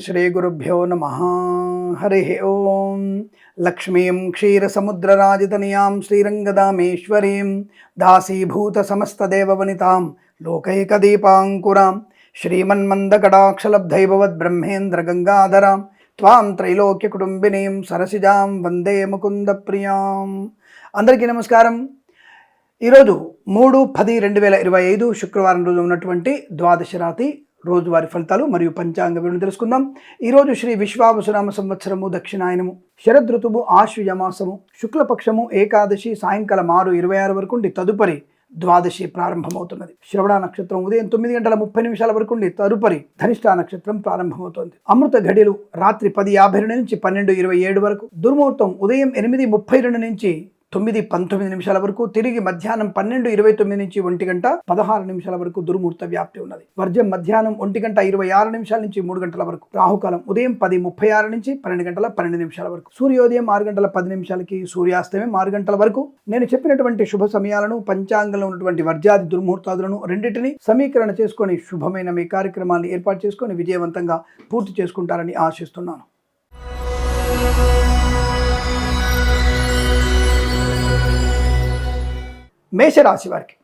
శ్రీగురుభ్యో నమ హరి ఓం లక్ష్మీం క్షీరసముద్రరాజితనయాం శ్రీరంగదామేశ్వరీం దాసీభూతసమస్తదేవవనితాం లోకైకదీపాంకురాం శ్రీమన్మందకటాక్షలబ్ధైభవద్బ్రహ్మేంద్రగంగాధరాం త్వాం త్రైలోక్యకుటుంబినీం సరసిజాం వందే ముకుందప్రియాం అందరికీ నమస్కారం. ఈరోజు మూడు పది రెండు వేల ఇరవై ఐదు శుక్రవారం రోజు ఉన్నటువంటి ద్వాదశ రాతి రోజువారి ఫలితాలు మరియు పంచాంగ వివరణ తెలుసుకుందాం. ఈరోజు శ్రీ విశ్వావసునామ సంవత్సరము దక్షిణాయనము శరద్ ఋతువు శుక్లపక్షము ఏకాదశి సాయంకాలం ఆరు ఇరవై ఆరు వరకు ఉండి తదుపరి ద్వాదశి ప్రారంభమవుతున్నది. శ్రవణ నక్షత్రం ఉదయం తొమ్మిది గంటల ముప్పై నిమిషాల వరకు ఉండి తదుపరి ధనిష్ట నక్షత్రం ప్రారంభమవుతోంది. అమృత ఘడిలు రాత్రి పది యాభై రెండు నుంచి పన్నెండు ఇరవై ఏడు వరకు దుర్ముహూర్తం ఉదయం ఎనిమిది ముప్పై రెండు నుంచి తొమ్మిది పంతొమ్మిది నిమిషాల వరకు తిరిగి మధ్యాహ్నం పన్నెండు ఇరవై తొమ్మిది నుంచి ఒంటి గంట పదహారు నిమిషాల వరకు దుర్ముహూర్త వ్యాప్తి ఉన్నది. వర్జం మధ్యాహ్నం ఒంటి గంట ఇరవై ఆరు నిమిషాల నుంచి మూడు గంటల వరకు రాహుకాలం ఉదయం పది ముప్పై ఆరు నుంచి పన్నెండు గంటల పన్నెండు నిమిషాల వరకు సూర్యోదయం ఆరు గంటల పది నిమిషాలకి సూర్యాస్తమయం ఆరు గంటల వరకు. నేను చెప్పినటువంటి శుభ సమయాలను పంచాంగంలో ఉన్నటువంటి వర్జాది దుర్ముహూర్తాదులను రెండింటిని సమీకరణ చేసుకొని శుభమైన మీ కార్యక్రమాన్ని ఏర్పాటు చేసుకొని విజయవంతంగా పూర్తి చేసుకుంటారని ఆశిస్తున్నాను. మేషరాశి వారికి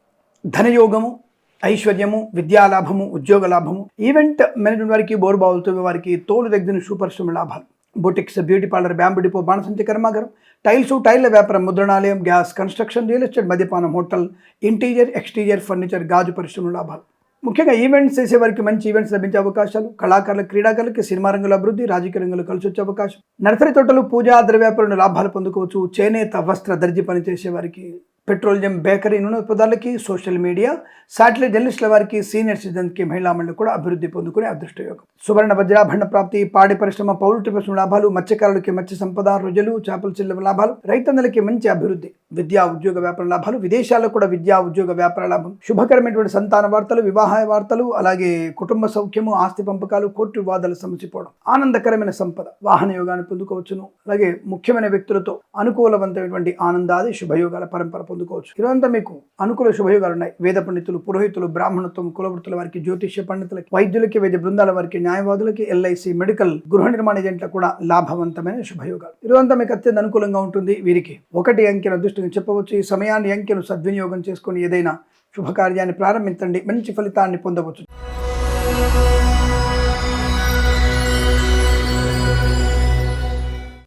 ధనయోగము ఐశ్వర్యము విద్యాలాభము ఉద్యోగ లాభము ఈవెంట్ మేనేజ్మెంట్ వారికి బోర్బావులతో వారికి తోలు దగ్గర సూపర్ స్టమ్ లాభాలు. Boutiques beauty parlour bamboo depot బాణసంచి కర్మాగారం టైల్స్ టైల్ల వ్యాపారం ముద్రణాలయం గ్యాస్ కన్స్ట్రక్షన్ రియల్ ఎస్టేట్ మద్యపానం హోటల్ ఇంటీరియర్ ఎక్స్టీరియర్ ఫర్నిచర్ గాజు పరిశ్రమ లాభాలు. ముఖ్యంగా ఈవెంట్స్ చేసే వారికి మంచి ఈవెంట్స్ లభించే అవకాశాలు కళాకారుల క్రీడాకారులకి సినిమా రంగుల అభివృద్ధి రాజకీయ రంగంలో కలిసి వచ్చే అవకాశం. నర్సరీ తోటలు పూజా వ్యాపారంలో లాభాలు పొందుకోవచ్చు. చేనేత వస్త్ర దర్జీ పనిచేసే వారికి పెట్రోలియం బేకరీ నూనె పదార్థాలకి సోషల్ మీడియా శాటిలైట్ జర్నలిస్టుల వారికి సీనియర్ సిటిజన్కి మహిళా మండలి కూడా అభివృద్ధి పొందుకునే అదృష్టయోగం. సువర్ణ వజ్రాభరణ ప్రాప్తి పాడి పరిశ్రమ పౌల్ట్రీ పరిశ్రమ లాభాలు మత్స్యకారులకి మత్స్య సంపద రుజులు చేపల చెల్లెం లాభాలు రైతన్నలకి మంచి అభివృద్ధి విద్యా ఉద్యోగ వ్యాపార లాభాలు విదేశాల్లో కూడా విద్యా ఉద్యోగ వ్యాపార లాభం శుభకరమైనటువంటి సంతాన వార్తలు వివాహ వార్తలు అలాగే కుటుంబ సౌఖ్యము ఆస్తి పంపకాలు కోర్టు వివాదాలు సమసిపోవడం ఆనందకరమైన సంపద వాహన యోగాన్ని పొందుకోవచ్చును. అలాగే ముఖ్యమైన వ్యక్తులతో అనుకూలవంతమైనటువంటి ఆనందాది శుభయోగాల పరంపర పొందుకోవచ్చు. ఇదంతా మీకు అనుకూల శుభయోగాలు ఉన్నాయి వేద పండితులు పురోహితులు బ్రాహ్మణత్వం కులవృత్తుల వారికి జ్యోతిష్య పండితులకి వైద్యులకి వైద్య బృందాల వారికి న్యాయవాదులకి ఎల్ఐసి మెడికల్ గృహ నిర్మాణ ఏజెంట్లకు కూడా లాభవంతమైన శుభయోగాలు. ఇదంతా మీకు అత్యంత అనుకూలంగా ఉంటుంది. వీరికి ఒకటి అంకెను అదృష్టంగా చెప్పవచ్చు. ఈ సమయాన్ని అంకెను సద్వినియోగం చేసుకుని ఏదైనా శుభకార్యాన్ని ప్రారంభించండి. మంచి ఫలితాన్ని పొందవచ్చు.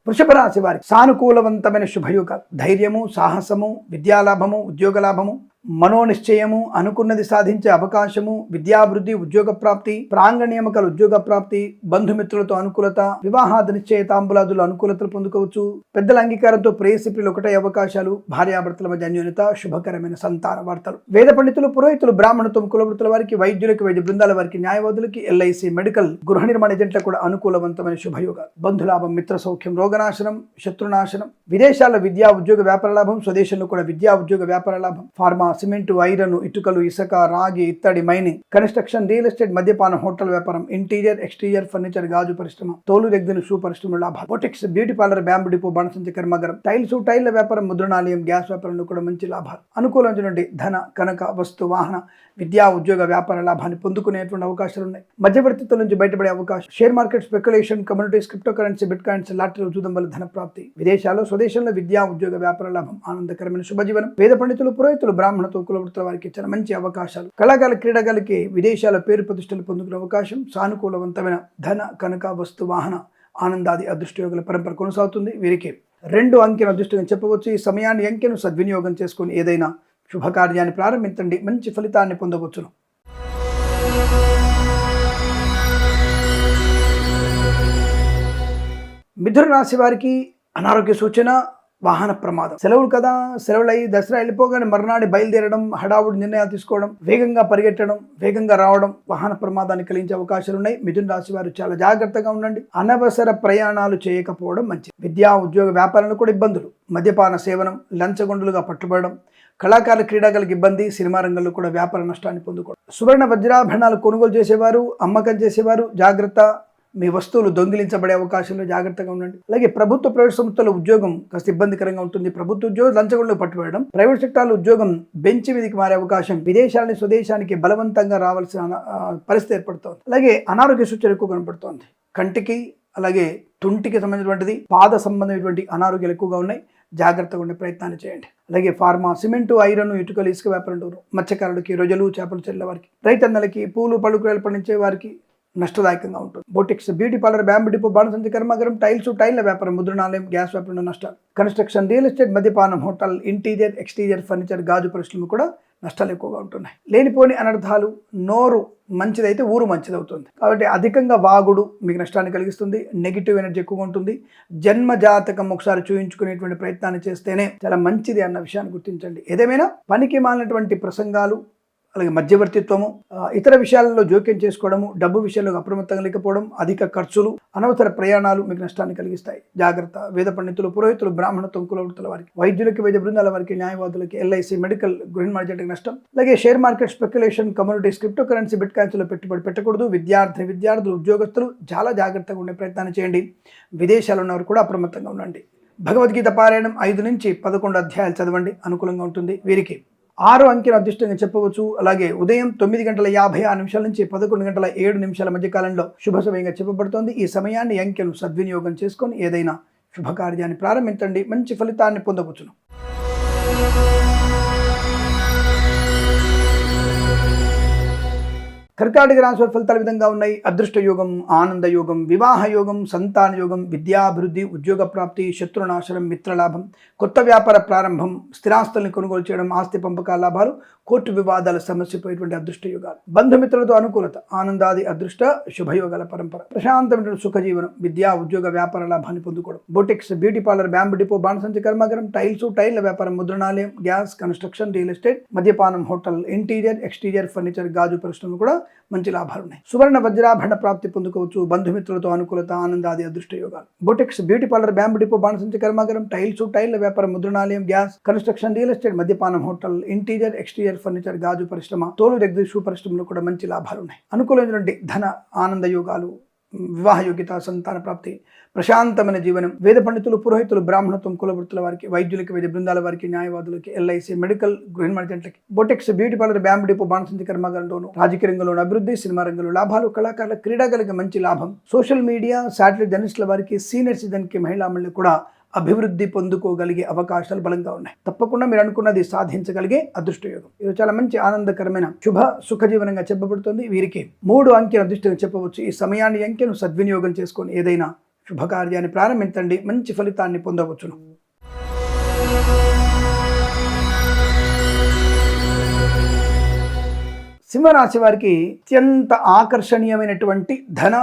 వృషభ రాశి వారికి సానుకూలవంతమైన శుభయుగ ధైర్యము సాహసము విద్యాలాభము ఉద్యోగ లాభము మనోనిశ్చయము అనుకున్నది సాధించే అవకాశము విద్యాభివృద్ధి ఉద్యోగ ప్రాప్తి ప్రాంగ నియామకాల ఉద్యోగ ప్రాప్తి బంధుమిత్రులతో అనుకూలత వివాహాద నిశ్చయితాంబులాదులు అనుకూలతలు పొందుకోవచ్చు. పెద్దల అంగీకారంతో ప్రేయసిప్రిలు ఒకటే అవకాశాలు భార్యాభర్తల మధ్య అన్యోన్యత శుభకరమైన సంతాన వార్తలు. వేద పండితులు పురోహితులు బ్రాహ్మణత్వం కులవృత్తుల వారికి వైద్యులకు వైద్య బృందాల వారికి న్యాయవాదులకి ఎల్ఐసి మెడికల్ గృహ నిర్మాణ ఏజెంట్లకు కూడా అనుకూలవంతమైన శుభయోగాలు. బంధులాభం మిత్ర సౌఖ్యం రోగనాశనం శత్రునాశనం విదేశాల్లో విద్యా ఉద్యోగ వ్యాపార లాభం స్వదేశంలో కూడా విద్యా ఉద్యోగ వ్యాపార లాభం ఫార్మా సిమెంట్ ఐరన్ ఇటుకలు ఇసుక రాగి ఇత్తడి మైనింగ్ కన్స్ట్రక్షన్ రియల్ ఎస్టేట్ మద్యపానం హోటల్ వ్యాపారం ఇంటీరియర్ ఎక్స్టీరియర్ ఫర్నిచర్ గాజు పరిశ్రమ తోలు దగ్గర షూ పరిశ్రమ లాభాలు. Boutiques beauty parlour bamboo depot బాణసంచి కర్మాగారం. టైల్స్ టైల్ల వ్యాపారం ముద్రణాలయం గ్యాస్ వ్యాపారంలో కూడా మంచి లాభాలు. అనుకూలమైనటువంటి ధన కనక వస్తు వాహన విద్యా ఉద్యోగ వ్యాపార లాభాన్ని పొందుకునేటువంటి అవకాశాలు ఉన్నాయి. మధ్యవర్తిత్వం నుంచి బయటపడే అవకాశం. Share market speculation communities cryptocurrency bitcoins lottery చూడడం వల్ల ధన ప్రాప్తి. విదేశాల్లో స్వదేశంలో విద్యా ఉద్యోగ వ్యాపార లాభం ఆనందకరమైన శుభజీవనం. వేద పండితులు పురోహితులు బ్రాహ్మణతో కులవృత్తుల వారికి ఇచ్చిన మంచి అవకాశాలు. కళాకారుల క్రీడాకారులకి విదేశాల పేరు ప్రతిష్టలు పొందుకునే అవకాశం. సానుకూలవంతమైన ధన కనక వస్తు వాహన ఆనందాది అదృష్టయోగుల పరంపర కొనసాగుతుంది. వీరికి రెండు అంకెను అదృష్టంగా చెప్పవచ్చు. ఈ సమయాన్ని అంకెను సద్వినియోగం చేసుకుని ఏదైనా శుభకార్యాన్ని ప్రారంభించండి. మంచి ఫలితాన్ని పొందవచ్చును. మిథున రాశి వారికి అనారోగ్య సూచన వాహన ప్రమాదం. సెలవులు కదా సెలవులు అయ్యి దసరా వెళ్ళిపోగానే మర్నాడు బయలుదేరడం హడావుడి నిర్ణయాలు తీసుకోవడం వేగంగా పరిగెట్టడం వేగంగా రావడం వాహన ప్రమాదాన్ని కలిగించే అవకాశాలు ఉన్నాయి మిథున రాశి వారు చాలా జాగ్రత్తగా ఉండండి. అనవసర ప్రయాణాలు చేయకపోవడం మంచిది. విద్యా ఉద్యోగ వ్యాపారంలో కూడా ఇబ్బందులు. మద్యపాన సేవనం లంచగొండులుగా పట్టుబడడం కళాకారుల క్రీడాకారులకు ఇబ్బంది సినిమా రంగంలో కూడా వ్యాపార నష్టాన్ని పొందుకోవడం. సువర్ణ వజ్రాభరణాలు కొనుగోలు చేసేవారు అమ్మకం చేసేవారు జాగ్రత్త మీ వస్తువులు దొంగిలించబడే అవకాశంలో జాగ్రత్తగా ఉండండి. అలాగే ప్రభుత్వ ప్రైవేట్ సంస్థల ఉద్యోగం కాస్త ఇబ్బందికరంగా ఉంటుంది. ప్రభుత్వ ఉద్యోగం లంచగొండలో పట్టుబడడం ప్రైవేట్ సెక్టార్ల ఉద్యోగం బెంచ్ మీదకి మారే అవకాశం విదేశాలని స్వదేశానికి బలవంతంగా రావాల్సిన పరిస్థితి ఏర్పడుతోంది. అలాగే అనారోగ్య సూచన ఎక్కువ కనపడుతోంది. కంటికి అలాగే తుంటికి సంబంధించినటువంటిది పాద సంబంధమైనటువంటి అనారోగ్యాలు ఎక్కువగా ఉన్నాయి. జాగ్రత్తగా ఉండే ప్రయత్నాన్ని చేయండి. అలాగే ఫార్మా సిమెంటు ఐరన్ ఇటుకలు ఇసుక వ్యాపారం మత్స్యకారులకి రొయ్యలు చేపలు చెల్లె వారికి రైతన్నలకి పూలు పళ్ళు పండించే వారికి నష్టదాయకంగా ఉంటుంది. Boutiques beauty parlour bamboo depot బాణసంచి కర్మాగారం టైల్స్ టైల్ల వ్యాపారం ముద్రణాలయం గ్యాస్ వ్యాపారంలో నష్టాలు. కన్స్ట్రక్షన్ రియల్ ఎస్టేట్ మద్యపానం హోటల్ ఇంటీరియర్ ఎక్స్టీరియర్ ఫర్నిచర్ గాజు పరిశ్రమ కూడా నష్టాలు ఎక్కువగా ఉంటున్నాయి. లేనిపోని అనర్థాలు నోరు మంచిదైతే ఊరు మంచిదవుతుంది. కాబట్టి అధికంగా వాగుడు మీకు నష్టాన్ని కలిగిస్తుంది నెగిటివ్ ఎనర్జీ ఎక్కువగా ఉంటుంది. జన్మ జాతకం ఒకసారి చూయించుకునేటువంటి ప్రయత్నాన్ని చేస్తేనే చాలా మంచిది అన్న విషయాన్ని గుర్తించండి. ఏదేమైనా పనికి మాలినటువంటి ప్రసంగాలు అలాగే మధ్యవర్తిత్వము ఇతర విషయాలలో జోక్యం చేసుకోవడము డబ్బు విషయంలో అప్రమత్తంగా లేకపోవడం అధిక ఖర్చులు అనవసర ప్రయాణాలు మీకు నష్టాన్ని కలిగిస్తాయి. జాగ్రత్త. వేద పండితులు పురోహితులు బ్రాహ్మణత్వం కులవృత్తుల వారికి వైద్యులకి వైద్య బృందాల వారికి న్యాయవాదులకి ఎల్ఐసి మెడికల్ గృహ మార్కెట్కి నష్టం. అలాగే share market speculation communities cryptocurrency bit కాయిన్స్లో పెట్టుబడి పెట్టకూడదు. విద్యార్థి విద్యార్థులు ఉద్యోగస్తులు చాలా జాగ్రత్తగా ఉండే ప్రయత్నాన్ని చేయండి. విదేశాల్లో ఉన్నవారు కూడా అప్రమత్తంగా ఉండండి. భగవద్గీత పారాయణం ఐదు నుంచి పదకొండు అధ్యాయాలు చదవండి. అనుకూలంగా ఉంటుంది. వీరికి ఆరు అంకెను అదృష్టంగా చెప్పవచ్చు. అలాగే ఉదయం తొమ్మిది గంటల యాభై ఆరు నిమిషాల నుంచి పదకొండు గంటల ఏడు నిమిషాల మధ్య కాలంలో శుభ సమయంగా చెప్పబడుతోంది. ఈ సమయాన్ని అంకెలు సద్వినియోగం చేసుకొని ఏదైనా శుభకార్యాన్ని ప్రారంభించండి. మంచి ఫలితాన్ని పొందవచ్చును. కర్కాటక రాశి ఫలితాలు విధంగా ఉన్నాయి. అదృష్ట యోగం ఆనంద యోగం వివాహ యోగం సంతాన యోగం విద్యాభివృద్ధి ఉద్యోగ ప్రాప్తి శత్రునాశనం మిత్రలాభం కొత్త వ్యాపార ప్రారంభం స్థిరాస్తుల్ని కొనుగోలు చేయడం ఆస్తి పంపకాల లాభాలు కోర్టు వివాదాల సమస్యపోయేటువంటి అదృష్ట యోగాలు బంధుమిత్రులతో అనుకూలత ఆనందాది అదృష్ట శుభయోగాల పరంపర. ప్రశాంతమైన సుఖజీవనం విద్యా ఉద్యోగ వ్యాపార లాభాన్ని పొందుకోవడం. Boutiques beauty parlour bamboo depot బాణసంచి కర్మాగారం టైల్స్ టైల్ల వ్యాపారం ముద్రణాలయం గ్యాస్ కన్స్ట్రక్షన్ రియల్ ఎస్టేట్ మద్యపానం హోటల్ ఇంటీరియర్ ఎక్స్టీరియర్ ఫర్నిచర్ గాజు పరిశ్రమ కూడా మంచి లాభాలు ఉన్నాయి. సువర్ణ వజ్రాభరణ ప్రాప్తి పొందుకోవచ్చు. బంధుమిత్రులతో అనుకూలత ఆనందాది అదృష్ట యోగాలు boutiques beauty parlour bamboo depot బాణసంచి కర్మాగారం టైల్స్ టైల్ల వ్యాపారం ముద్రణాలయం గ్యాస్ కన్స్ట్రక్షన్ రియల్ ఎస్టేట్ మద్యపానం హోటల్ ఇంటీరియర్ ఎక్స్టీరియర్ ఫర్నిచర్ గాజు పరిశ్రమ తోలు దగ్గర షూ పరిశ్రమలో కూడా మంచి లాభాలు ఉన్నాయి అనుకూలమైనటువంటి ధన ఆనంద యోగాలు వివాహ యోగ్యత సంతాన ప్రాప్తి ప్రశాంతమైన జీవనం వేద పండితులు పురోహితులు బ్రాహ్మణత్వం కులవృత్తుల వారికి వైద్యులకి వైద్య బృందాల వారికి న్యాయవాదులకి ఎల్ఐసి మెడికల్ గృహ మార్కెట్లకి boutiques beauty parlour bamboo depot బాణసంచి కర్మాగారంలోను రాజకీయ రంగంలోను అభివృద్ధి సినిమా రంగంలో లాభాలు కళాకారుల క్రీడాకారులకి మంచి లాభం. సోషల్ మీడియా శాటిలైట్ జర్నలిస్టుల వారికి సీనియర్ సిటిజన్కి మహిళా మళ్ళీ కూడా అభివృద్ధి పొందుకోగలిగే అవకాశాలు బలంగా ఉన్నాయి. తప్పకుండా మీరు అనుకున్నది సాధించగలిగే అదృష్టయోగం. ఇది చాలా మంచి ఆనందకరమైన శుభ సుఖజీవనంగా చెప్పబడుతుంది. వీరికి మూడు అంకెల అదృష్టంగా చెప్పవచ్చు. ఈ సమయాన్ని అంకెను సద్వినియోగం చేసుకొని ఏదైనా శుభకార్యాన్ని ప్రారంభించండి. మంచి ఫలితాన్ని పొందవచ్చును. సింహరాశి వారికి అత్యంత ఆకర్షణీయమైనటువంటి ధన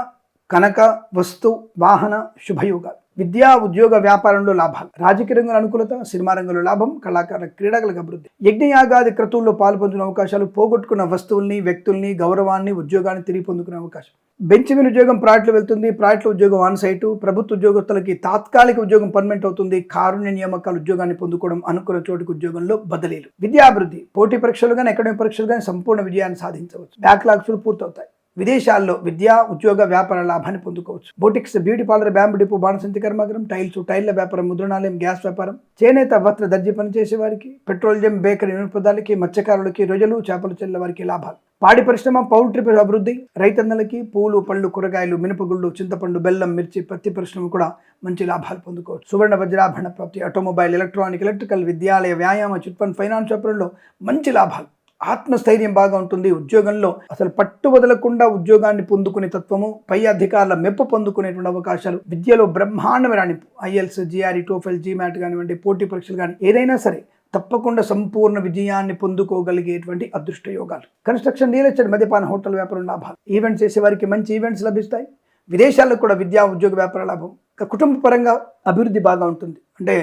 కనక వస్తు వాహన శుభయోగాలు. విద్యా ఉద్యోగ వ్యాపారంలో లాభాలు. రాజకీయ రంగంలో అనుకూలత సినిమా రంగంలో లాభం కళాకారుల క్రీడలకు అభివృద్ధి. యజ్ఞయాగాది క్రతువుల్లో పాల్పొందిన అవకాశాలు పోగొట్టుకున్న వస్తువుల్ని వ్యక్తుల్ని గౌరవాన్ని ఉద్యోగాన్ని తిరిగి పొందుకునే అవకాశం. బెంచ్ మీద ఉద్యోగం ప్రాజెక్టులు వెళ్తుంది. ప్రాజెక్టుల ఉద్యోగం ఆన్ సైటు. ప్రభుత్వ ఉద్యోగస్తులకి తాత్కాలిక ఉద్యోగం పర్మనెంట్ అవుతుంది. కారుణ్య నియామకాలు ఉద్యోగాన్ని పొందుకోవడం అనుకున్న చోటుకు ఉద్యోగంలో బదిలీలు. విద్యాభివృద్ధి పోటీ పరీక్షలు కానీ అకాడమిక్ పరీక్షలు కానీ సంపూర్ణ విజయాన్ని సాధించవచ్చు. బ్యాక్లాగ్స్లు పూర్తవుతాయి. విదేశాల్లో విద్యా ఉద్యోగ వ్యాపార లాభాన్ని పొందుకోవచ్చు. Boutiques beauty parlour bamboo depot బాణసంతి కర్మాగరం టైల్స్ టైల్ల వ్యాపారం ముద్రణాలయం గ్యాస్ వ్యాపారం చేనేత వస్త్ర దర్జీ పనిచేసే వారికి పెట్రోలియం బేకరీ వినోదాలకి మత్స్యకారులకి రొయ్యలు చేపలు చెల్లె వారికి లాభాలు. పాడి పరిశ్రమ పౌల్ట్రీ అభివృద్ధి రైతన్నలకి పూలు పళ్ళు కూరగాయలు మినపగుళ్ళు చింతపండు బెల్లం మిర్చి పత్తి పరిశ్రమ కూడా మంచి లాభాలు పొందుకోవచ్చు. సువర్ణ వజ్రాభరణ ప్రాప్తి ఆటోమొబైల్ ఎలక్ట్రానిక్ ఎలక్ట్రికల్ విద్యాలయ వ్యాయామ చిట్ ఫండ్ ఫైనాన్స్ వ్యాపారంలో మంచి లాభాలు. ఆత్మస్థైర్యం బాగా ఉంటుంది. ఉద్యోగంలో అసలు పట్టు వదలకుండా ఉద్యోగాన్ని పొందుకునే తత్వము పై అధికారుల మెప్పు పొందుకునేటువంటి అవకాశాలు విద్యలో బ్రహ్మాండమైన రాణింపు ఐఎల్స్ జిఆర్ఈ టోఫెల్ జీమాట్ కానివ్వండి పోటీ పరీక్షలు కానీ ఏదైనా సరే తప్పకుండా సంపూర్ణ విజయాన్ని పొందుకోగలిగేటువంటి అదృష్ట యోగాలు. కన్స్ట్రక్షన్ రియల్ ఎస్టేట్ మద్యపాన హోటల్ వ్యాపారం లాభాలు. ఈవెంట్స్ చేసే వారికి మంచి ఈవెంట్స్ లభిస్తాయి. విదేశాల్లో కూడా విద్యా ఉద్యోగ వ్యాపార లాభం. కుటుంబ పరంగా అభివృద్ధి బాగా ఉంటుంది. అంటే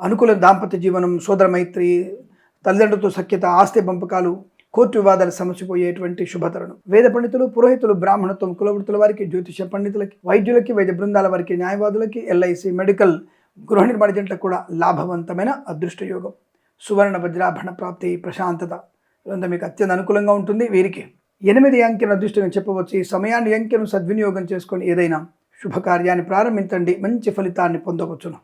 అనుకూల దాంపత్య జీవనం సోదర మైత్రి తల్లిదండ్రులతో సఖ్యత ఆస్తి పంపకాలు కోర్టు వివాదాలు సమసిపోయేటువంటి శుభతరుణం. వేద పండితులు పురోహితులు బ్రాహ్మణత్వం కులవృత్తుల వారికి జ్యోతిష పండితులకి వైద్యులకి వైద్య బృందాల వారికి న్యాయవాదులకి ఎల్ఐసి మెడికల్ గృహ నిర్మాణ జంటలకు కూడా లాభవంతమైన అదృష్ట యోగం సువర్ణ వజ్రాభరణ ప్రాప్తి ప్రశాంతత ఇదంతా మీకు అత్యంత అనుకూలంగా ఉంటుంది. వీరికి ఎనిమిది అంకెను అదృష్టంగా చెప్పవచ్చు. ఈ సమయాన్ని అంకెను సద్వినియోగం చేసుకొని ఏదైనా శుభకార్యాన్ని ప్రారంభించండి. మంచి ఫలితాన్ని పొందవచ్చును.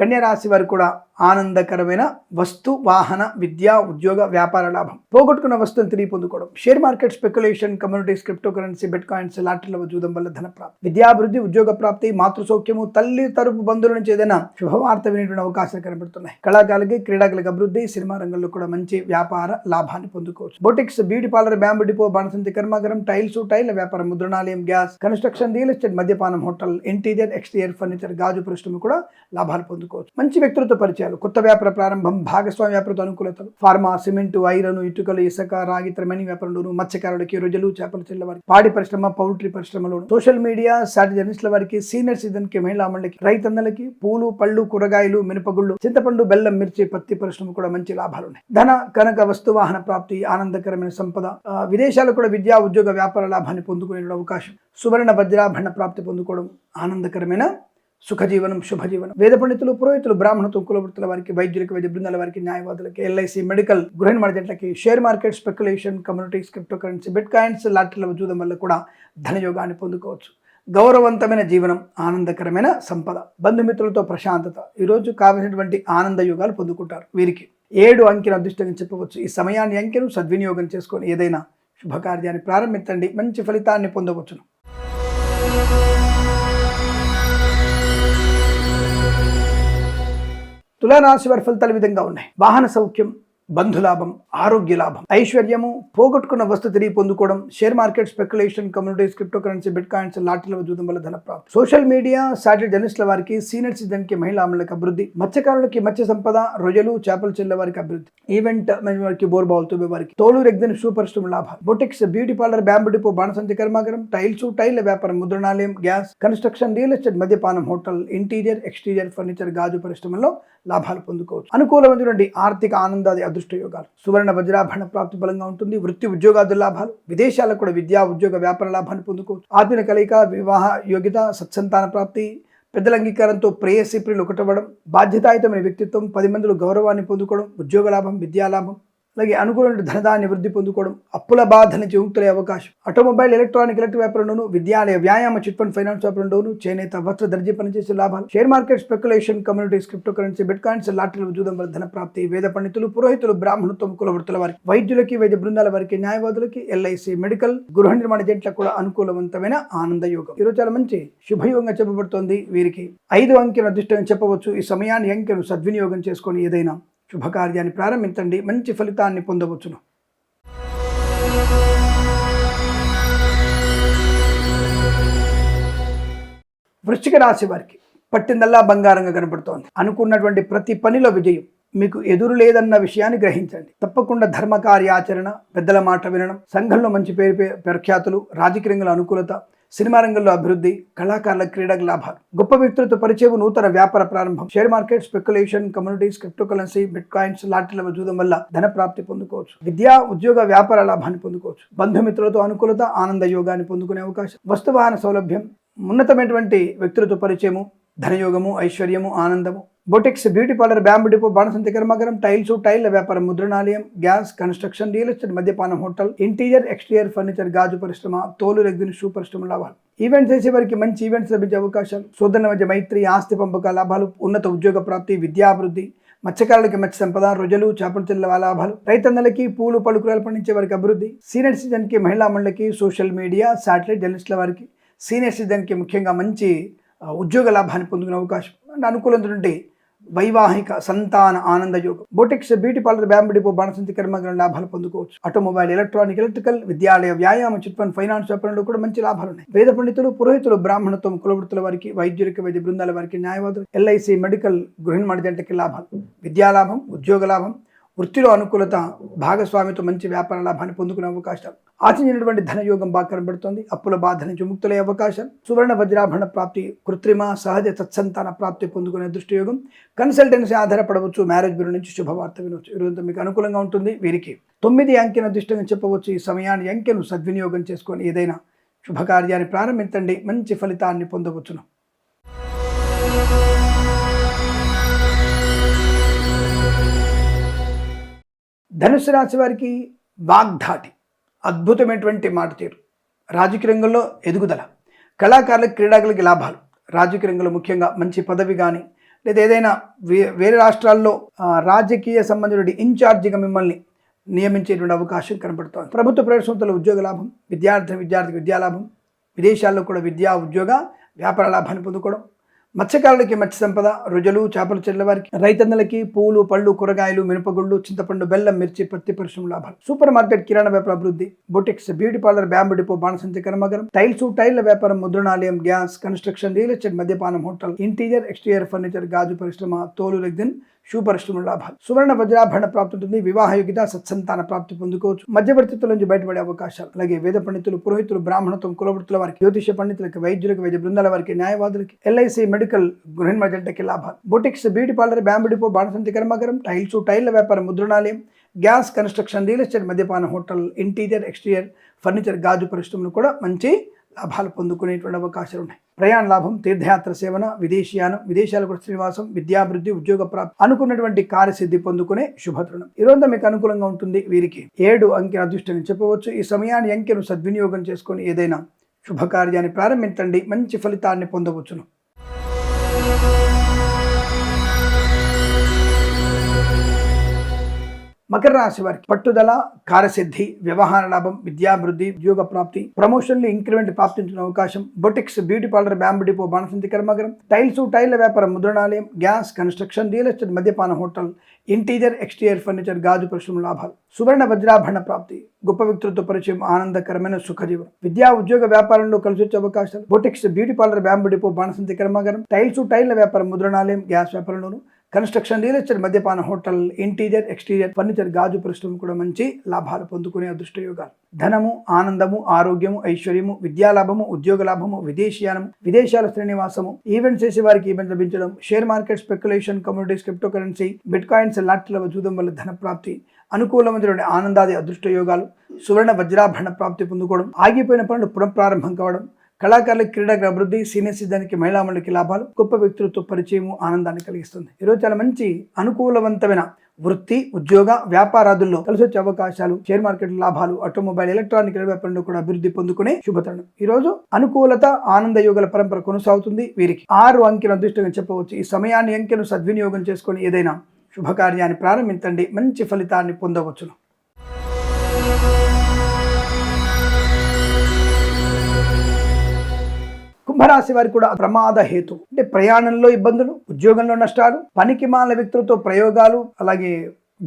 కన్యరాశి వారు కూడా ఆనందకరమైన వస్తు వాహన విద్య ఉద్యోగ వ్యాపార లాభం. పోగొట్టుకున్న వస్తువులు తిరిగి పొందుకోవడం. Share market speculation communities cryptocurrency bitcoins లాటరీల జూదం వల్ల ధన ప్రాప్తి. విద్యాభివృద్ధి ఉద్యోగ ప్రాప్తి మాతృ సౌఖ్యము తల్లి తరపు బంధువుల నుంచి ఏదైనా శుభవార్త వినేటువంటి అవకాశాలు కనబడుతున్నాయి. కళాకారులకి క్రీడాకులకు అభివృద్ధి సినిమా రంగంలో కూడా మంచి వ్యాపార లాభాన్ని పొందుకోవచ్చు. Boutiques beauty parlour bamboo depot బాణసంతి కర్మాగారం టైల్స్ టైల్ వ్యాపారం ముద్రణాలయం గ్యాస్ కన్స్ట్రక్షన్ రియల్ ఎస్టేట్ మద్యపానం హోటల్ ఇంటీరియర్ ఎక్స్టీరియర్ ఫర్నిచర్ గాజు పరిశ్రమ కూడా లాభాలు పొందుకోవచ్చు. మంచి వ్యక్తులతో విషయాలు కొత్త వ్యాపార ప్రారంభం భాగస్వామ్య వ్యాపారతో అనుకూలతలు ఫార్మా సిమెంట్ ఐరన్ ఇటుకలు ఇసుక రాగి త్రమణి వ్యాపారంలోను మత్స్యకారులకి రొజలు చేపల చెల్ల వారికి పాడి పరిశ్రమ పౌల్ట్రీ పరిశ్రమలోను. సోషల్ మీడియా సాటి జర్నలిస్టుల వారికి సీనియర్ సిటిజన్కి మహిళా మండలికి రైతన్నలకి పూలు పళ్ళు కూరగాయలు మినపగుళ్ళు చింతపండు బెల్లం మిర్చి పత్తి పరిశ్రమ కూడా మంచి లాభాలు ఉన్నాయి ధన కనక వస్తు వాహన ప్రాప్తి ఆనందకరమైన సంపద విదేశాలు కూడా విద్యా ఉద్యోగ వ్యాపార లాభాన్ని పొందుకునే అవకాశం సువర్ణ వజ్రాభరణ ప్రాప్తి పొందుకోవడం ఆనందకరమైన సుఖజీవనం శుభజీవనం. వేద పండితులు పురోహితులు బ్రాహ్మణులు కులవృత్తుల వారికి వైద్యులకి వైద్య బృందాల వారికి న్యాయవాదులకి ఎల్ఐసి మెడికల్ గృహ మార్కెట్లకి share market speculation communities cryptocurrency bitcoins లాటరీల వజూదం వల్ల కూడా ధనయోగాన్ని పొందుకోవచ్చు. గౌరవవంతమైన జీవనం ఆనందకరమైన సంపద బంధుమిత్రులతో ప్రశాంతత ఈరోజు కావలసినటువంటి ఆనంద యోగాలు పొందుకుంటారు వీరికి. ఏడు అంకెను అదృష్టంగా చెప్పవచ్చు. ఈ సమయాన్ని అంకెను సద్వినియోగం చేసుకొని ఏదైనా శుభకార్యాన్ని ప్రారంభించండి. మంచి ఫలితాన్ని పొందవచ్చును. తులారాశి వారి ఫలితాలు విధంగా ఉన్నాయి. వాహన సౌఖ్యం బంధులాభం ఆరోగ్య లాభం. ఐశ్వర్యము పోగొట్టుకున్న వస్తు తిరిగి పొందుకోవడం share market speculation communities cryptocurrency bitcoins లాటరీల జూదం వల్ల ధన ప్రాప్తి సోషల్ మీడియా సాటిలైట్ జర్నలిస్టుల వారికి సీనియర్ సిటిజన్కి మహిళా అమలులకు అభివృద్ధి. మత్స్యకారులకి మత్స్య సంపద రొయ్యలు చేపలు చెల్లె వారికి అభివృద్ధి. ఈవెంట్ మేనేజ్మెంట్ వారికి బోర్బాల్ తుబే వారికి. తోలు రెగ్దన్ షూ పరిశ్రమ లాభాలు. Boutiques beauty parlour bamboo depot బాణసంతి కర్మాగారం టైల్స్ టైల్ వ్యాపారం ముద్రణాలయం గ్యాస్ కన్స్ట్రక్షన్ రియల్ ఎస్టేట్ మద్యపానం హోటల్ ఇంటీరియర్ ఎక్స్టీరియర్ ఫర్నిచర్ గాజు పరిశ్రమలో లాభాలు పొందుకోవచ్చు. అనుకూలమైనటువంటి ఆర్థిక ఆనందాది అదృష్టం అదృష్టయోగాలు సువర్ణ వజ్రాభరణ ప్రాప్తి బలంగా ఉంటుంది. వృత్తి ఉద్యోగాదుల లాభాలు. విదేశాలకు కూడా విద్యా ఉద్యోగ వ్యాపార లాభాన్ని పొందుకోవచ్చు. ఆధునిక కలయిక వివాహ యోగ్యత సత్సంతాన ప్రాప్తి పెద్దల అంగీకారంతో ప్రేయసి ప్రియులు ఒకటవ్వడం బాధ్యతాయుతమైన వ్యక్తిత్వం పది మందిలో గౌరవాన్ని పొందుకోవడం ఉద్యోగ లాభం విద్యా లాభం అలాగే అనుకూలమైన ధనదాన్ని వృద్ధి పొందుకోవడం అప్పుల బాధ నుంచి విముక్తులయ్యే అవకాశం. ఆటోమొబైల్ ఎలక్ట్రానిక్ ఎలక్ట్రిక్ వ్యాపారంలోను విద్యాలయ వ్యాయామ చిట్ ఫండ్ ఫైనాన్స్ వ్యాపారంలోను చేనేత వస్త్ర దర్జీ పనిచేసే లాభాలు. Share market speculation communities cryptocurrency bitcoins లాటరీలు జూదం వల్ల ధన ప్రాప్తి వేద పండితులు పురోహితులు బ్రాహ్మణత్వం కులవృత్తుల వారికి వైద్యులకి వైద్య బృందాల వారికి న్యాయవాదులకి ఎల్ఐసి మెడికల్ గృహ నిర్మాణ జంట్లకు కూడా అనుకూలవంతమైన ఆనంద యోగం ఈరోజు చాలా మంచి శుభయోగంగా చెప్పబడుతోంది. వీరికి ఐదు అంకెను అదృష్టంగా చెప్పవచ్చు. ఈ సమయాన్ని అంకెను సద్వినియోగం చేసుకొని ఏదైనా శుభకార్యాన్ని ప్రారంభించండి. మంచి ఫలితాన్ని పొందవచ్చును. వృశ్చిక రాశి వారికి పట్టిందల్లా బంగారంగా కనబడుతోంది అనుకున్నటువంటి ప్రతి పనిలో విజయం మీకు ఎదురు లేదన్న విషయాన్ని గ్రహించండి. తప్పకుండా ధర్మ కార్యాచరణ పెద్దల మాట వినడం సంఘంలో మంచి పేరు ప్రఖ్యాతులు రాజకీయంగా అనుకూలత సినిమా రంగంలో అభివృద్ధి కళాకారుల క్రీడకు లాభాలు గొప్ప వ్యక్తులతో పరిచయం నూతన వ్యాపార ప్రారంభం. Share market speculation communities cryptocurrency bitcoins లాటరీల జూదం వల్ల ధన ప్రాప్తి పొందుకోవచ్చు. విద్యా ఉద్యోగ వ్యాపార లాభాన్ని పొందుకోవచ్చు. బంధుమిత్రులతో అనుకూలత ఆనంద యోగాన్ని పొందుకునే అవకాశం. వస్తువాహన సౌలభ్యం ఉన్నతమైనటువంటి వ్యక్తులతో పరిచయము ధనయోగము ఐశ్వర్యము ఆనందము. Boutiques beauty parlour bamboo depot బాణసంత కర్మాగారం టైల్స్ టైల్ వ్యాపారం ముద్రణాలయం గ్యాస్ కన్స్ట్రక్షన్ రియల్ ఎస్టేట్ మద్యపానం హోటల్ ఇంటీరియర్ ఎక్స్టీరియర్ ఫర్నిచర్ గాజు పరిశ్రమ తోలు రెగ్గిన షూ పరిశ్రమ లాభాలు. ఈవెంట్స్ చేసే వారికి మంచి ఈవెంట్స్ లభించే అవకాశాలు. శోధన మధ్య మైత్రి ఆస్తి పంపక లాభాలు ఉన్నత ఉద్యోగ ప్రాప్తి విద్యాభివృద్ధి మత్స్యకారులకి మత్స్య సంపద రొజలు చేపల చెల్ల లాభాలు. రైతన్నలకి పూలు పలుకురాలు పండించే వారికి అభివృద్ధి. సీనియర్ సిటిజన్కి మహిళా మండలికి సోషల్ మీడియా శాటిలైట్ జర్నలిస్టుల వారికి. సీనియర్ సిటిజన్కి ముఖ్యంగా మంచి ఉద్యోగ లాభాన్ని పొందుకునే అవకాశం అంటే అనుకూలమైనటువంటి వైవాహిక సంతాన ఆనంద యోగం. Boutiques beauty parlour bamboo depot బాణసంతి కర్మగ్రం లాభాలు పొందుకోవచ్చు. ఆటోమొబైల్ ఎలక్ట్రానిక్ ఎలక్ట్రికల్ విద్యాలయ వ్యాయామ చిట్ ఫండ్ ఫైనాన్స్ వ్యాపారంలో కూడా మంచి లాభాలు ఉన్నాయి వేద పండితులు పురోహితులు బ్రాహ్మణత్వం కులవృత్తుల వారికి వైద్యులకి వైద్య బృందాల వారికి న్యాయవాదులు ఎల్ఐసి మెడికల్ గృహిణి మడిదంటకి లాభాలు. విద్యాలాభం ఉద్యోగ లాభం వృత్తిలో అనుకూలత భాగస్వామితో మంచి వ్యాపార లాభాన్ని పొందుకునే అవకాశాలు ఆశించినటువంటి ధనయోగం బాగా కనబడుతుంది అప్పుల బాధ నుంచి ముక్తులయ్యే అవకాశం సువర్ణ వజ్రాభరణ ప్రాప్తి కృత్రిమ సహజ తత్సంతాన ప్రాప్తి పొందుకునే దృష్టియోగం కన్సల్టెన్సీ ఆధారపడవచ్చు మ్యారేజ్ బ్యూరో నుంచి శుభవార్త వినవచ్చు ఈరోజు మీకు అనుకూలంగా ఉంటుంది. వీరికి తొమ్మిది అంకెన దృష్టిగా చెప్పవచ్చు. ఈ సమయాన్ని అంకెను సద్వినియోగం చేసుకొని ఏదైనా శుభకార్యాన్ని ప్రారంభించండి. మంచి ఫలితాన్ని పొందవచ్చును. ధనుసు రాశి వారికి వాగ్ధాటి అద్భుతమైనటువంటి మాట తీరు. రాజకీయ రంగంలో ఎదుగుదల కళాకారులకు క్రీడాకులకి లాభాలు. రాజకీయ రంగంలో ముఖ్యంగా మంచి పదవి కానీ లేదా ఏదైనా వేరే రాష్ట్రాల్లో రాజకీయ సంబంధించిన ఇన్ఛార్జిగా మిమ్మల్ని నియమించేటువంటి అవకాశం కనబడుతోంది. ప్రభుత్వ ప్రైవేట్ సంస్థల ఉద్యోగ లాభం విద్యార్థి విద్యార్థి విద్యాలాభం విదేశాల్లో కూడా విద్యా ఉద్యోగ వ్యాపార లాభాన్ని పొందుకోవడం మత్స్యకారులకి మత్స్య సంపద రుజులు చేపలు చెల్లె వారికి రైతన్నలకి పూలు పళ్ళు కూరగాయలు మినపగుళ్ళు చింతపండు బెల్లం మిర్చి పత్తి పరిశ్రమ లాభాలు. సూపర్ మార్కెట్ కిరాణా వ్యాపార అభివృద్ధి boutiques beauty parlour bamboo depot బాణసంచి కర్మగరం టైల్స్ టైల్ల వ్యాపారం ముద్రణాలయం గ్యాస్ కన్స్ట్రక్షన్ రియల్ ఎస్టేట్ మద్యపానం హోటల్ ఇంటీరియర్ ఎక్స్టీరియర్ ఫర్నిచర్ గాజు పరిశ్రమ తోలు లెగ్దిన్ షూ లాభాలు. సువర్ణ వజ్రాభరణ ప్రాప్తి ఉంటుంది వివాహ యోగ్యత సత్సంతాన ప్రాప్తి పొందుకోవచ్చు. మధ్యవర్తిత్వం నుంచి బయటపడే అవకాశాలు అలాగే వేద పండితులు పురోహితులు బ్రాహ్మణత్వం కులవృత్తుల వారికి జ్యోతిష పండితులకి వైద్యులకు వైద్య బృందాల వారికి న్యాయవాదులకి ఎల్ఐసి మెడికల్ గృహ మజంటకి లాభాలు. Boutiques beauty parlour bamboo depot బాణసంతి కర్మగరం టైల్స్ టైల్ల వ్యాపారం ముద్రణాలయం గ్యాస్ కన్స్ట్రక్షన్ రియల్ ఎస్టేట్ మద్యపాన హోటల్ ఇంటీరియర్ ఎక్స్టీరియర్ ఫర్నిచర్ గాజు పరిశ్రమలు కూడా మంచి లాభాలు పొందుకునేటువంటి అవకాశాలు ఉన్నాయి. ప్రయాణ లాభం తీర్థయాత్ర సేవన విదేశీయానం విదేశాలకు శ్రీనివాసం విద్యాభివృద్ధి ఉద్యోగ ప్రాప్తి అనుకున్నటువంటి కార్యసిద్ధి పొందుకునే శుభతరుణం ఈ మీకు అనుకూలంగా ఉంటుంది వీరికి ఏడు అంకె అదృష్టం చెప్పవచ్చు. ఈ సమయాన్ని అంకెను సద్వినియోగం చేసుకొని ఏదైనా శుభకార్యాన్ని ప్రారంభించండి. మంచి ఫలితాన్ని పొందవచ్చును. మకర రాశి వారికి పట్టుదల కార్యసిద్ధి వ్యవహార లాభం విద్యాభివృద్ధి ఉద్యోగ ప్రాప్తి ప్రమోషన్లు ఇంక్రిమెంట్ ప్రాప్తించిన అవకాశం boutiques beauty parlour bamboo depot బాణసంతి కర్మగరం టైల్స్ టైల్ వ్యాపారం ముద్రణాలయం గ్యాస్ కన్స్ట్రక్షన్ రియల్ ఎస్టేట్ మద్యపాన హోటల్ ఇంటీరియర్ ఎక్స్టీరియర్ ఫర్నిచర్ గాజు పరిశ్రమ లాభాలు. సువర్ణ వజ్రాభరణ ప్రాప్తి గొప్ప వ్యక్తులతో పరిచయం ఆనందకరమైన సుఖజీవనం. విద్యా ఉద్యోగ వ్యాపారంలో కలిసి వచ్చే అవకాశాలు boutiques beauty parlour bamboo depot బాణసంతి కర్మాగారం టైల్స్ టైల్ల వ్యాపారం ముద్రణాలయం గ్యాస్ వ్యాపారంలోను కన్స్ట్రక్షన్ రియల్ ఎస్టేట్ మద్యపాన హోటల్ ఇంటీరియర్ ఎక్స్టీరియర్ ఫర్నిచర్ గాజు పరిశ్రమ కూడా మంచి లాభాలు పొందుకునే అదృష్టయోగాలు. ధనము ఆనందము ఆరోగ్యము ఐశ్వర్యము విద్యాలాభము ఉద్యోగ లాభము విదేశీయానము విదేశాల శ్రీనివాసము. ఈవెంట్స్ చేసే వారికి ఈవెంట్ లభించడం share market speculation communities crypto currency bitcoins లాట్ల చూడడం వల్ల ధన ప్రాప్తి అనుకూలమైనటువంటి ఆనందాది అదృష్టయోగాలు సువర్ణ వజ్రాభరణ ప్రాప్తి పొందుకోవడం ఆగిపోయిన పనులు పునఃప్రారంభం కావడం కళాకారుల క్రీడకు అభివృద్ధి సీనియర్ సిద్ధానికి మహిళా మండలికి లాభాలు గొప్ప వ్యక్తులతో పరిచయము ఆనందాన్ని కలిగిస్తుంది. ఈరోజు చాలా మంచి అనుకూలవంతమైన వృత్తి ఉద్యోగ వ్యాపారాదుల్లో కలిసి వచ్చే అవకాశాలు షేర్ మార్కెట్ లాభాలు ఆటోమొబైల్ ఎలక్ట్రానిక్ వ్యాపారంలో కూడా అభివృద్ధి పొందుకునే శుభతరుణం. ఈ రోజు అనుకూలత ఆనంద యోగాల పరంపర కొనసాగుతుంది. వీరికి ఆరు అంకెలు అదృష్టంగా చెప్పవచ్చు. ఈ సమయాన్ని అంకెను సద్వినియోగం చేసుకొని ఏదైనా శుభకార్యాన్ని ప్రారంభించండి. మంచి ఫలితాన్ని పొందవచ్చును. కుంభరాశి వారికి కూడా ప్రమాద హేతు. అంటే ప్రయాణంలో ఇబ్బందులు ఉద్యోగంలో నష్టాలు పనికి మాలిన వ్యక్తులతో ప్రయోగాలు అలాగే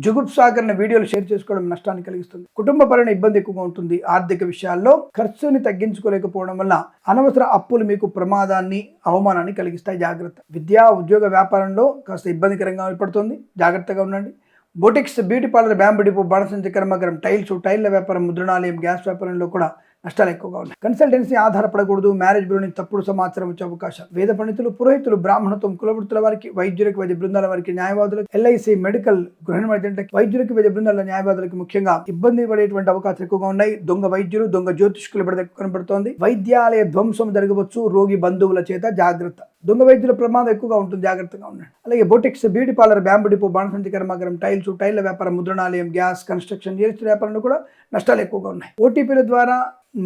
జుగుప్సాకరణ వీడియోలు షేర్ చేసుకోవడం నష్టాన్ని కలిగిస్తుంది. కుటుంబపరమైన ఇబ్బంది ఎక్కువగా ఉంటుంది. ఆర్థిక విషయాల్లో ఖర్చుని తగ్గించుకోలేకపోవడం వల్ల అనవసర అప్పులు మీకు ప్రమాదాన్ని అవమానాన్ని కలిగిస్తాయి. జాగ్రత్త. విద్యా ఉద్యోగ వ్యాపారంలో కాస్త ఇబ్బందికరంగా ఏర్పడుతుంది. జాగ్రత్తగా ఉండండి. Boutiques beauty parlour bamboo depot బాణసంచి కర్మగరం టైల్స్ టైల్ల వ్యాపారం ముద్రణాలయం గ్యాస్ వ్యాపారంలో కూడా నష్టాలు ఎక్కువగా ఉన్నాయి. కన్సల్టెన్సీ ఆధారపడకూడదు మ్యారేజ్ బ్యూరో నుంచి తప్పుడు సమాచారం వచ్చే అవకాశాలు వేద పండితులు పురోహితులు బ్రాహ్మణత్వం కులవృత్తుల వారికి వైద్యులకు వైద్య బృందాల వారికి న్యాయవాదులకు ఎల్ఐసి మెడికల్ గృహ మధ్యంటే వైద్యులకు వైద్య బృందాల న్యాయవాదులకు ముఖ్యంగా ఇబ్బంది పడేటువంటి అవకాశాలు ఎక్కువగా ఉన్నాయి. దొంగ వైద్యులు దొంగ జ్యోతిష్కులు పడితే కనబడుతోంది. వైద్యాలయ ధ్వంసం జరగవచ్చు. రోగి బంధువుల చేత జాగ్రత్త. దొంగ వైద్యుల ప్రమాదం ఎక్కువగా ఉంటుంది జాగ్రత్తగా ఉండండి. అలాగే boutiques beauty parlour bamboo depot బాణసంచి కర్మాగారం టైల్స్ టైల్ల వ్యాపారం ముద్రణాలయం గ్యాస్ కన్స్ట్రక్షన్ రియల్ వ్యాపారంలో కూడా నష్టాలు ఎక్కువగా ఉన్నాయి. ఓటీపీల ద్వారా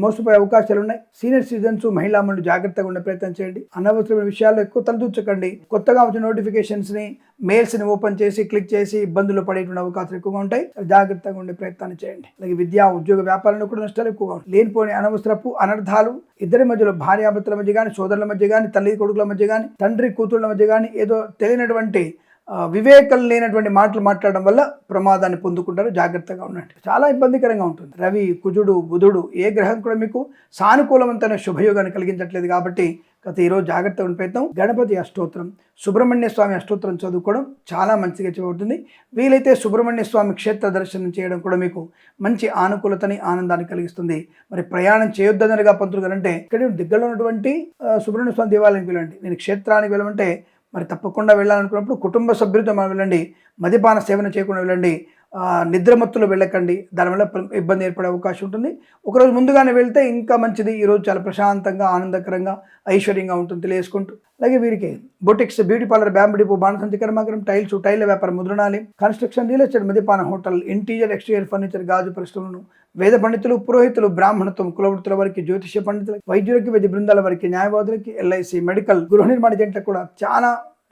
మోసపోయే అవకాశాలు ఉన్నాయి. సీనియర్ సిటిజన్స్ మహిళా మండలి జాగ్రత్తగా ఉండే ప్రయత్నం చేయండి. అనవసరమైన విషయాల్లో ఎక్కువ తలదూచకండి కొత్తగా వచ్చిన నోటిఫికేషన్స్ని మెయిల్స్ని ఓపెన్ చేసి క్లిక్ చేసి ఇబ్బందులు పడేటువంటి అవకాశాలు ఎక్కువగా ఉంటాయి. జాగ్రత్తగా ఉండే ప్రయత్నాన్ని చేయండి. అలాగే విద్యా ఉద్యోగ వ్యాపారంలో కూడా నష్టాలు ఎక్కువగా ఉంటాయి. లేనిపోని అనవసరపు అనర్థాలు ఇద్దరి మధ్యలో భార్యాభర్తల మధ్య కానీ సోదరుల మధ్య కానీ తల్లి కొడుకుల మధ్య కానీ తండ్రి కూతుళ్ళ మధ్య కానీ ఏదో తెలియనటువంటి వివేకం లేనటువంటి మాటలు మాట్లాడడం వల్ల ప్రమాదాన్ని పొందుకుంటారు. జాగ్రత్తగా ఉండండి. చాలా ఇబ్బందికరంగా ఉంటుంది. రవి కుజుడు బుధుడు ఏ గ్రహం కూడా మీకు సానుకూలవంతమైన శుభయోగాన్ని కలిగించట్లేదు కాబట్టి గత ఈరోజు జాగ్రత్తగా ఉండే ప్రయత్నం. గణపతి అష్టోత్తరం సుబ్రహ్మణ్య స్వామి అష్టోత్తరం చదువుకోవడం చాలా మంచిగా చెబుతుంది వీలైతే సుబ్రహ్మణ్య స్వామి క్షేత్ర దర్శనం చేయడం కూడా మీకు మంచి ఆనుకూలతని ఆనందాన్ని కలిగిస్తుంది. మరి ప్రయాణం చేయొద్దనగా పంతులు గారంటే ఇక్కడ దగ్గరలో ఉన్నటువంటి సుబ్రహ్మణ్య స్వామి దేవాలయానికి వెళ్ళండి. నేను క్షేత్రానికి వెళ్ళమంటే మరి తప్పకుండా వెళ్ళాలనుకున్నప్పుడు కుటుంబ సభ్యులతో మనం వెళ్ళండి. మద్యపాన సేవన చేయకుండా వెళ్ళండి. నిద్రమత్తులో వెళ్ళకండి. దానివల్ల ఇబ్బంది ఏర్పడే అవకాశం ఉంటుంది. ఒకరోజు ముందుగానే వెళ్తే ఇంకా మంచిది. ఈరోజు చాలా ప్రశాంతంగా ఆనందకరంగా ఐశ్వర్యంగా ఉంటుంది తెలియజేసుకుంటూ. అలాగే వీరికి boutiques beauty parlour bamboo depot బాణసంచి కర్మాగరం టైల్స్ టైల్ వ్యాపారం ముద్రణాలి కన్స్ట్రక్షన్ రియల్ ఎస్టేట్ మద్యపాన హోటల్ ఇంటీరియర్ ఎక్స్టీరియర్ ఫర్నిచర్ గాజు పరిశ్రమలను వేద పండితులు పురోహితులు బ్రాహ్మణత్వం కులవృత్తుల వారికి జ్యోతిష్య పండితులకి వైద్యులకి వైద్య బృందాల వారికి న్యాయవాదులకి ఎల్ఐసి మెడికల్ గృహ నిర్మాణ జంటలకు కూడా చాలా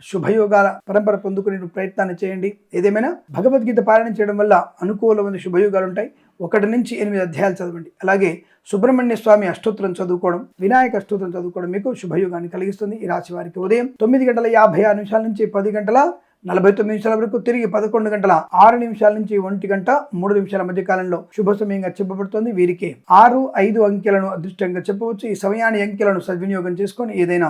శుభయోగాల పరంపర పొందుకునే ప్రయత్నాన్ని చేయండి. ఏదేమైనా భగవద్గీత పారాయణ చేయడం వల్ల అనుకూలమైన శుభయోగాలు ఉంటాయి. ఒకటి నుంచి ఎనిమిది అధ్యాయాలు చదవండి. అలాగే సుబ్రహ్మణ్య స్వామి అష్టోత్తరం చదువుకోవడం వినాయక అష్టోత్తరం చదువుకోవడం మీకు శుభయోగాన్ని కలిగిస్తుంది. ఈ రాశి వారికి ఉదయం తొమ్మిది గంటల యాభై ఆరు నిమిషాల నుంచి పది గంటల నలభై తొమ్మిది నిమిషాల వరకు తిరిగి పదకొండు గంటల ఆరు నిమిషాల నుంచి ఒంటి గంట మూడు నిమిషాల మధ్య కాలంలో శుభ సమయంగా చెప్పబడుతుంది. వీరికి ఆరు ఐదు అంకెలను అదృష్టంగా చెప్పవచ్చు. ఈ సమయాన్ని అంకెలను సద్వినియోగం చేసుకొని ఏదైనా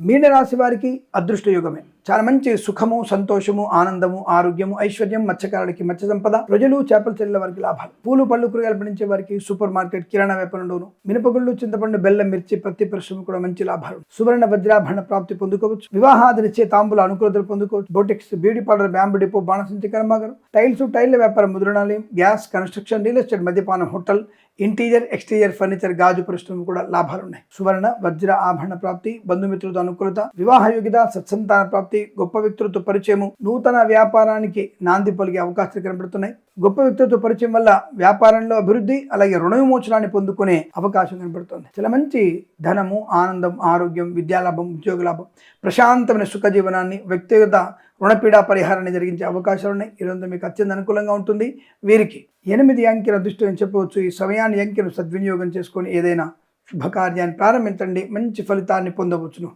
మీనరాశి వారికి అదృష్ట యుగమే చాలా మంచి సుఖము సంతోషము ఆనందము ఆరోగ్యము ఐశ్వర్యం మత్స్యకారులకి మత్స్య సంపద ప్రజలు చేపల చెల్లెల వారికి లాభాలు. పూలు పళ్ళు కూరగాయలు పండించే వారికి సూపర్ మార్కెట్ కిరాణా వ్యాపారంలోను మినపగుళ్ళు చింతపండు బెల్లం మిర్చి పత్తి పరిశ్రమ కూడా మంచి లాభాలు. సువర్ణ వజ్రాభరణ ప్రాప్తి పొందుకోవచ్చు. వివాహాదనిచ్చే తాంబుల అనుకూలతలు పొందుకోవచ్చు. Boutiques beauty parlour bamboo depot బాణసంచి కర్మాగారం. టైల్స్ టైల్ వ్యాపారం ముద్రణాలయం గ్యాస్ కన్స్ట్రక్షన్ రియల్ ఎస్టేట్ మద్యపానం హోటల్ ఇంటీరియర్ ఎక్స్టీరియర్ ఫర్నిచర్ గాజు పరిశ్రమ కూడా లాభాలు ఉన్నాయి సువర్ణ వజ్ర ఆభరణ ప్రాప్తి బంధుమిత్రులతో అనుకూలత వివాహ యోగ్యత సత్సంతాన ప్రాప్తి గొప్ప వ్యక్తులతో పరిచయము నూతన వ్యాపారానికి నాంది పలిగే అవకాశాలు కనబడుతున్నాయి. గొప్ప వ్యక్తులతో పరిచయం వల్ల వ్యాపారంలో అభివృద్ధి అలాగే రుణ విమోచనాన్ని పొందుకునే అవకాశం కనబడుతుంది. చాలా మంచి ధనము ఆనందం ఆరోగ్యం విద్యాలాభం ఉద్యోగ లాభం ప్రశాంతమైన సుఖ జీవనాన్ని వ్యక్తిగత రుణపీడా పరిహారాన్ని జరిగించే అవకాశాలు ఉన్నాయి. ఈరోజు మీకు అత్యంత అనుకూలంగా ఉంటుంది. వీరికి ఎనిమిది అంకెల దృష్టిని చెప్పవచ్చు. ఈ సమయాన్ని అంకెను సద్వినియోగం చేసుకొని ఏదైనా శుభకార్యాన్ని ప్రారంభించండి. మంచి ఫలితాన్ని పొందవచ్చును.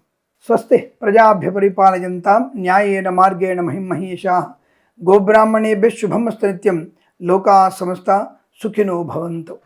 స్వస్తి ప్రజాభ్య పరిపాలయంతాం న్యాయేన మార్గేణ మహిమహేషా గోబ్రాహ్మణేభ్య శుభమస్తు నిత్యం. లోకా సమస్త సుఖినో భవంతు.